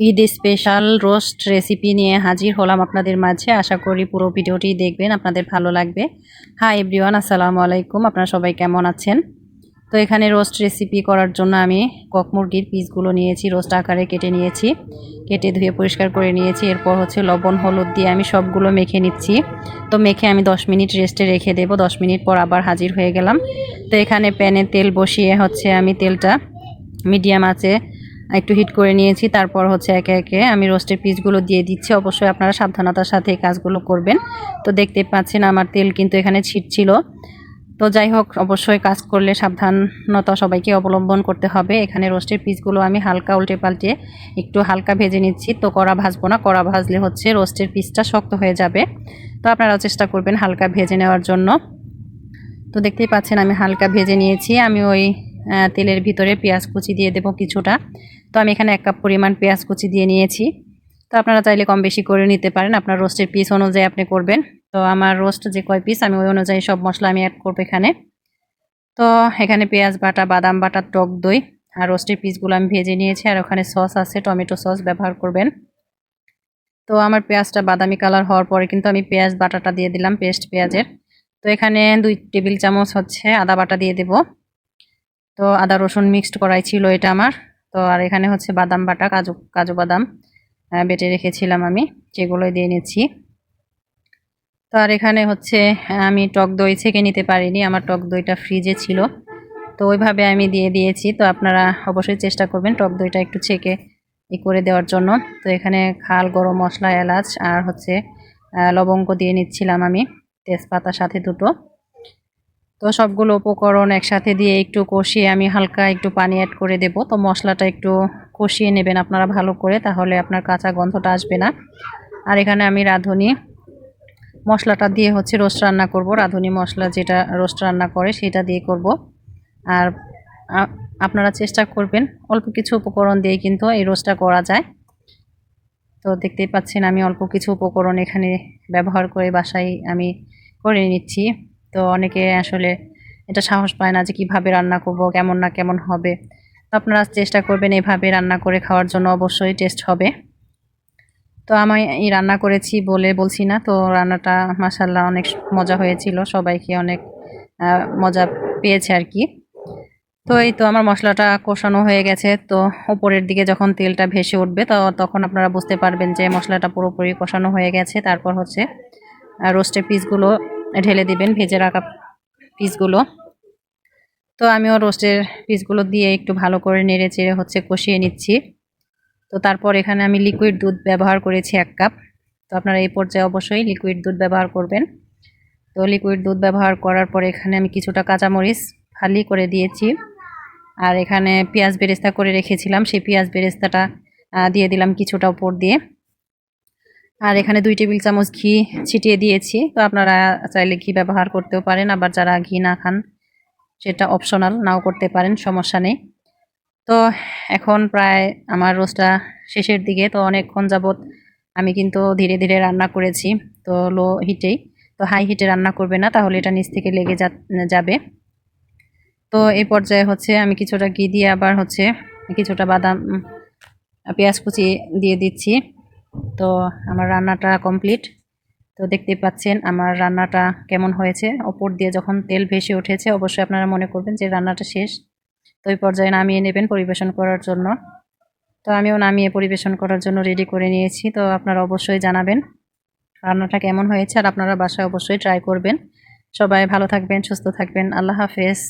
Eid special roast recipe নিয়ে হাজির হলাম আপনাদের মাঝে। আশা করি পুরো ভিডিওটি দেখবেন, আপনাদের ভালো লাগবে। হাই এভরিওয়ান আসসালামু আলাইকুম। আপনারা সবাই কেমন আছেন? তো এখানে রোস্ট রেসিপি করার জন্য আমি কক মুরগির পিসগুলো নিয়েছি রোস্ট আকারে কেটে নিয়েছি। কেটে ধুয়ে পরিষ্কার করে নিয়েছি। এরপর হচ্ছে লবণ, হলুদ দিয়ে আমি সবগুলো মেখে নিচ্ছি। তো মেখে আমি 10 মিনিট রেস্টে রেখে দেবো। 10 মিনিট পর আবার হাজির হয়ে গেলাম। তো এখানে প্যানে তেল বসিয়ে হচ্ছে আমি তেলটা মিডিয়াম আছে একটু হিট করে নিয়েছি, তারপর হচ্ছে একে একে আমি রোস্টের পিসগুলো দিয়ে দিচ্ছি। অবশ্যই আপনারা সাবধানতার সাথে এই কাজগুলো করবেন। তো দেখতে পাচ্ছেন আমার তেল কিন্তু এখানে ছিটছিল। তো যাই হোক, অবশ্যই কাজ করলে সাবধানতা সবাইকে অবলম্বন করতে হবে। এখানে রোস্টের পিসগুলো আমি হালকা উল্টে পাল্টে একটু হালকা ভেজে নিচ্ছি। তো কড়া ভাজবো না, কড়া ভাজলে হচ্ছে রোস্টের পিসটা শক্ত হয়ে যাবে। তো আপনারাও চেষ্টা করবেন হালকা ভেজে নেওয়ার জন্য। তো দেখতেই পাচ্ছেন আমি হালকা ভেজে নিয়েছি। আমি ওই তেলের ভিতরে পেঁয়াজ কুচি দিয়ে দেবো কিছুটা। তো আমি এখানে এক কাপ পরিমাণ পেঁয়াজ কুচি দিয়ে নিয়েছি। তো আপনারা চাইলে কম বেশি করে নিতে পারেন, আপনার রোস্টের পিস অনুযায়ী আপনি করবেন। তো আমার রোস্ট যে কয় পিস আমি ওই অনুযায়ী সব মশলা আমি অ্যাড করব এখানে। তো এখানে পেঁয়াজ বাটা, বাদাম বাটা, টক দই আর রোস্টের পিসগুলো আমি ভেজে নিয়েছি আর ওখানে সস আছে, টমেটো সস ব্যবহার করবেন। তো আমার পেঁয়াজটা বাদামি কালার হওয়ার পরে কিন্তু আমি পেঁয়াজ বাটাটা দিয়ে দিলাম পেস্ট পেঁয়াজের। তো এখানে দুই টেবিল চামচ হচ্ছে আদা বাটা দিয়ে দেব। তো আদা রসুন মিক্সড করাই ছিল এটা আমার। তো আর এখানে হচ্ছে বাদাম বাটা, কাজু কাজু বাদাম বেটে রেখেছিলাম আমি, যেগুলোই দিয়ে নিচ্ছি। তো আর এখানে হচ্ছে আমি টক দই ছেঁকে নিতে পারিনি, আমার টক দইটা ফ্রিজে ছিল। তো ওইভাবে আমি দিয়ে দিয়েছি, তো আপনারা অবশ্যই চেষ্টা করবেন টক দইটা একটু ছেঁকে ই করে দেওয়ার জন্য। তো এখানে খাল, গরম মশলা, এলাচ আর হচ্ছে লবঙ্গ দিয়ে নিচ্ছিলাম আমি তেজপাতার সাথে দুটো। তো সবগুলো উপকরণ একসাথে দিয়ে একটু কষিয়ে আমি হালকা একটু পানি অ্যাড করে দেব। তো মশলাটা একটু কষিয়ে নেবেন আপনারা ভালো করে, তাহলে আপনার কাঁচা গন্ধটা আসবে না। আর এখানে আমি রাঁধুনি। মশলাটা দিয়ে হচ্ছে রোস্ট রান্না করব। রাঁধুনি মশলা যেটা রোস্ট রান্না করে সেটা দিয়ে করব। আর আপনারা চেষ্টা করবেন অল্প কিছু উপকরণ দিয়ে কিন্তু এই রোস্টটা করা যায়। তো দেখতেই পাচ্ছেন আমি অল্প কিছু উপকরণ এখানে ব্যবহার করে বাসায় আমি করে নিচ্ছি। তো অনেকে আসলে এটা সাহস পায় না যে কীভাবে রান্না করব, কেমন না কেমন হবে। আপনারা চেষ্টা করবেন এভাবে রান্না করে খাওয়ার জন্য অবশ্যই টেস্ট হবে। তো আমি এই রান্না করেছি বলে বলছি না, তো রান্নাটা মাসাল্লাহ অনেক মজা হয়েছিল, সবাইকে অনেক মজা পেয়েছে আর কি। তো এই তো আমার মশলাটা কষানো হয়ে গেছে, তো উপরের দিকে যখন তেলটা ভেসে উঠবে তো, তখন আপনারা বুঝতে পারবেন যে মশলাটা পুরোপুরি কষানো হয়ে গেছে। তারপর হচ্ছে রোস্টের পিসগুলো ঢেলে দিবেন, ভেজে রাখা পিসগুলো। তো আমিও রোস্টের পিসগুলো দিয়ে একটু ভালো করে নেড়ে চেড়ে হচ্ছে কষিয়ে নিচ্ছি। তো তারপর এখানে আমি লিকুইড দুধ ব্যবহার করেছি এক কাপ তো আপনারা এই পর্যায়ে অবশ্যই লিকুইড দুধ ব্যবহার করবেন। তো লিকুইড দুধ ব্যবহার করার পর এখানে আমি কিছুটা কাঁচামরিচ ফালি করে দিয়েছি। আর এখানে পেঁয়াজ বেরেস্তা করে রেখেছিলাম, সেই পেঁয়াজ বেরেস্তাটা দিয়ে দিলাম কিছুটা উপর দিয়ে। আর এখানে দুই টেবিল চামচ ঘি ছিটিয়ে দিয়েছি। তো আপনারা চাইলে ঘি ব্যবহার করতেও পারেন, আবার যারা ঘি না খান, সেটা অপশনাল নাও করতে পারেন, সমস্যা নেই। তো এখন প্রায় আমার রোজটা শেষের দিকে, তো অনেকক্ষণ যাবৎ আমি কিন্তু ধীরে ধীরে রান্না করেছি, তো লো হিটেই। তো হাই হিটে রান্না করবে না, তাহলে এটা নিচ থেকে লেগে যাবে। তো এই পর্যায়ে হচ্ছে আমি কিছুটা ঘি দিয়ে আবার হচ্ছে কিছুটা বাদাম, পেঁয়াজ কুচি দিয়ে দিচ্ছি। তো আমার রান্নাটা কমপ্লিট। তো দেখতে পাচ্ছেন আমার রান্নাটা কেমন হয়েছে। ওপর দিয়ে যখন তেল ভেসে উঠেছে, অবশ্যই আপনারা মনে করবেন যে রান্নাটা শেষ। তো ওই পর্যায়ে নামিয়ে নেবেন পরিবেশন করার জন্য। তো আমিও নামিয়ে পরিবেশন করার জন্য রেডি করে নিয়েছি। তো আপনারা অবশ্যই জানাবেন রান্নাটা কেমন হয়েছে। আর আপনারা বাসায় অবশ্যই ট্রাই করবেন। সবাই ভালো থাকবেন, সুস্থ থাকবেন। আল্লাহ হাফেজ।